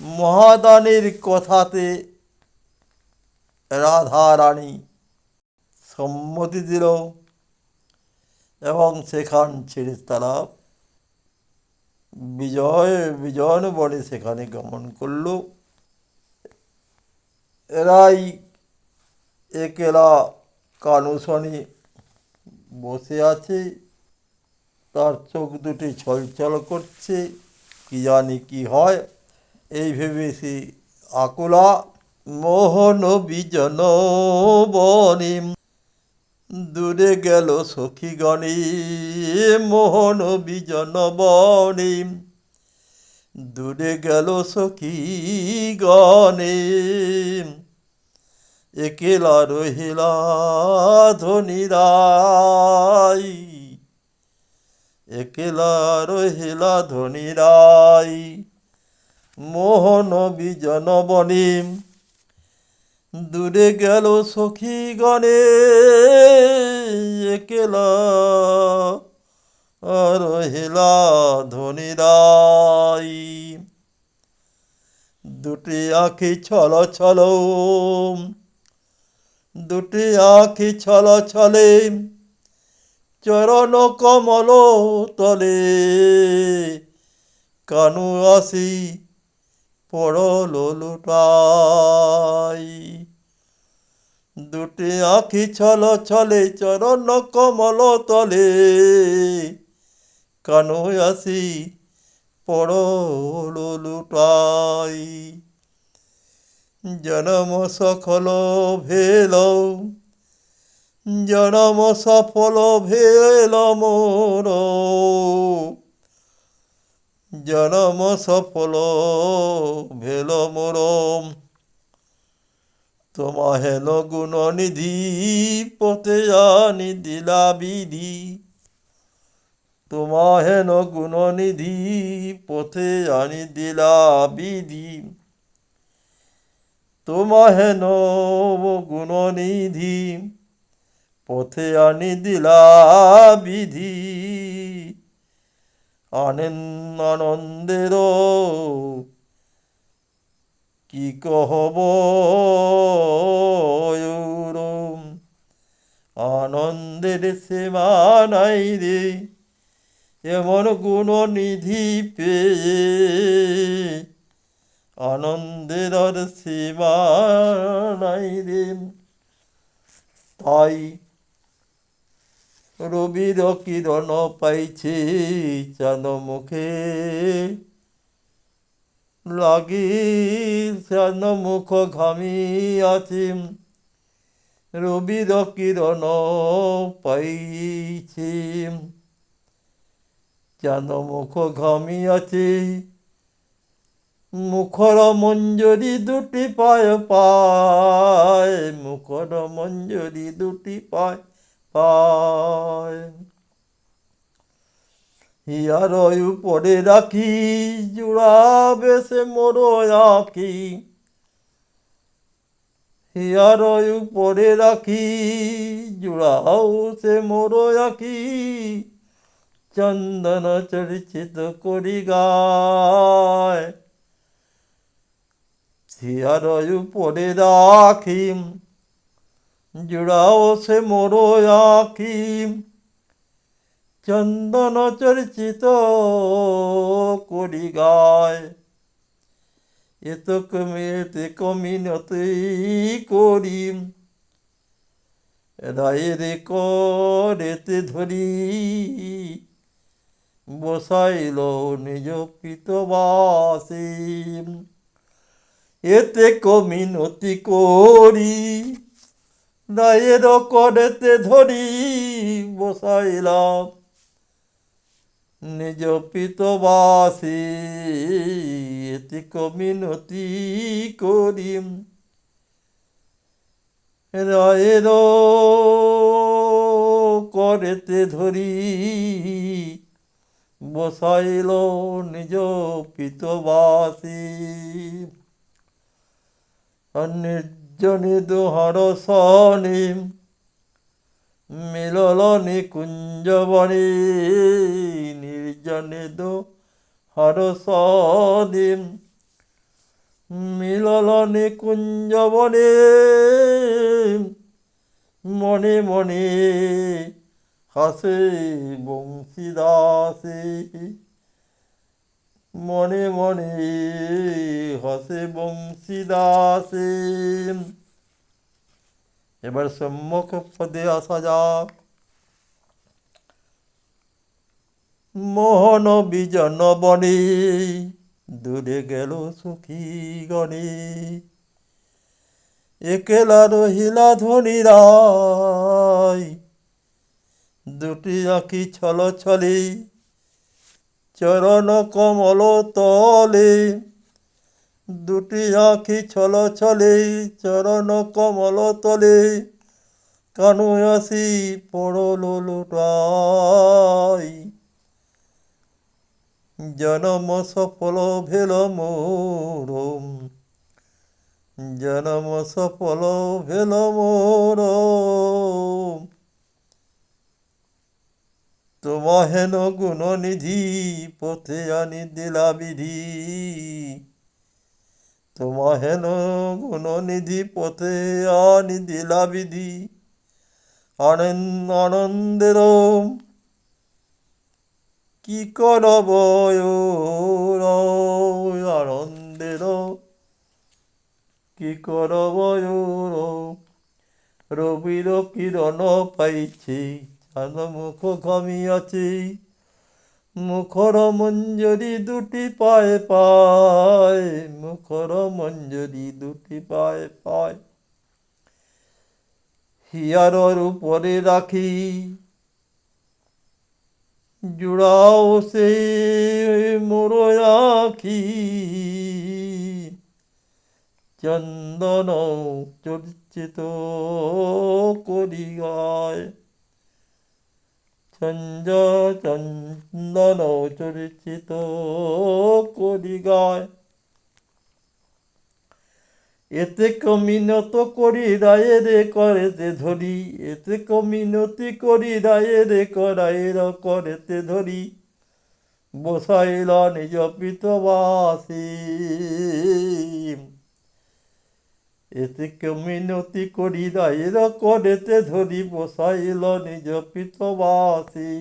মহাদানের কথাতে রাধা রানী সম্মতি দিল এবং সেখান ছেড়ে তারা বিজয় বিজয়ন বনে সেখানে গমন করল। এরাই একেলা কানুসনে বসে আছে, তার চোখ দুটি ছলছল করছে, কি জানি কি হয়। এই ভেবেছি, আকুলা মোহন বিজন বনে দূরে গেল সখীগণে মোহন বিজন বনে দূরে গেল সখীগণে একেলা রহিলা ধনিরাই একেলা রহিলা ধনিরাই মোহন বিজন বনে দূরে গেল সখী গণে, একেলা রহিলা ধনিরাই। দুটি আঁখি ছল ছল, দুটি আঁখি ছল ছলে, চরণ কমল তলে। কানু আসি পড়ল লুটাই দুটি আঁখি ছল ছলে, চরণ কমল তলে। কানু আসি পড়ল লুটাই জনম সফল ভেল, জনম সফল ভেল মোর। জনম সফল, ভেল মোর তোমা হেন গুণ নিধি, পথে আনি দিলা বিধি। তোমা হেন গুণ নিধি, পথে আনি দিলা বিধি। তোমা হেন গুণ নিধি, পথে আনি দিলা বিধি। আনন্দের কি কহব আনন্দের সীমা নাই রে, এমন গুণ নিধি পেয়ে। আনন্দের সীমা নাই রে। তাই রবির কিরণ পাইছে চাঁদ মুখে। লাগি শ্যান মুখ ঘামি আছে। রবির কিরণ পাইছে। চাঁদ মুখ ঘামি আছে। মুখর মঞ্জরি দুটি পায় পায়। মুখর মঞ্জরি দুটি পায় পায়। হিয়ার উপরে রাখি, জুড়াবে সে মোর আঁকি। হিয়ার উপরে রাখি, জুড়াও সে মোর আঁকি। চন্দন চর্চিত করি গায়। হিয়ার উপরে রাখি। জুড়াও সে মোর আঁকি। চন্দন চর্চিত করি গায়। এত কমিতে কমিনতি করি। রায়ের করেতে ধরি। বসাইল নিজ পিতবাসী এতে কমিনতি করি। রায়ের করেতে ধরি বসাইলাম। নিজ পিতবাসী এতে কমিনতি করিম। রায়ের করেতে ধরি বসাইল নিজ পিতবাসী। নির্জনে দোহার সনে মিলল নিকুঞ্জবনে নির্জনে দো হর সনে মিললনে কুঞ্জবনে মনে মনে হাসে বংশীদাসে মনে মনে হাসে বংশীদাসে। এবার সম্মুখ পদে আসা যাক। মোহন বিজন বনে, দূরে গেল সুখী গণে। একেলা রহিলা ধনী রায় দুটি আঁকি ছল ছলে চরণ কমল তলে, দুটি আঁখি ছল ছলে, চরণ কমল তলে, কানু আসি পড়ল লোটাই। জনম সফল ভেল মোর জনম সফল ভেল মোর তোমাহেন গুণ নিধি, পথে আনি দিলা বিধি। তোমাহেন গুণ নিধি, পথে আনি দিলা বিধি। আনন্দ আনন্দের কি করব আনন্দের কি করব রবির কিরণ পাইছি মুখ ঘমিয়াছি মুখর মঞ্জরি দুটি পায়ে পায়, মুখর মঞ্জরি দুটি পায়ে পায়। হিয়ারর উপরে রাখি, জুড়াও সে মোর আখি। চন্দন চর্চিত করি গায় চঞ্জ চন্দন চর্চিত করি গায় এতে কমিনত করি রায়ে রে করেতে ধরি, এতে কমিনতি করি রায়ে রে করায়ের করেতে ধরি। বসাইল নিজ পিতবাসী। এতে কমিনতি করি রায়ের করেতে ধরি বসাইল নিজ পিতবাসী।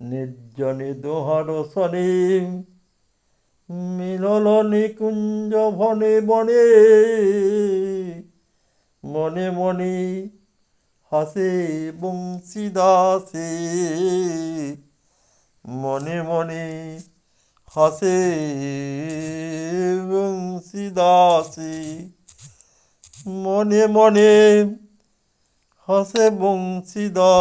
নির্জনে দোহার সনে মিলল নিকুঞ্জ ভনে বনে। মনে মনে হাসে বংশীদাসে। মনে মনে হাসে বংশীদাসী মনে মনে হাসে বংশীদাস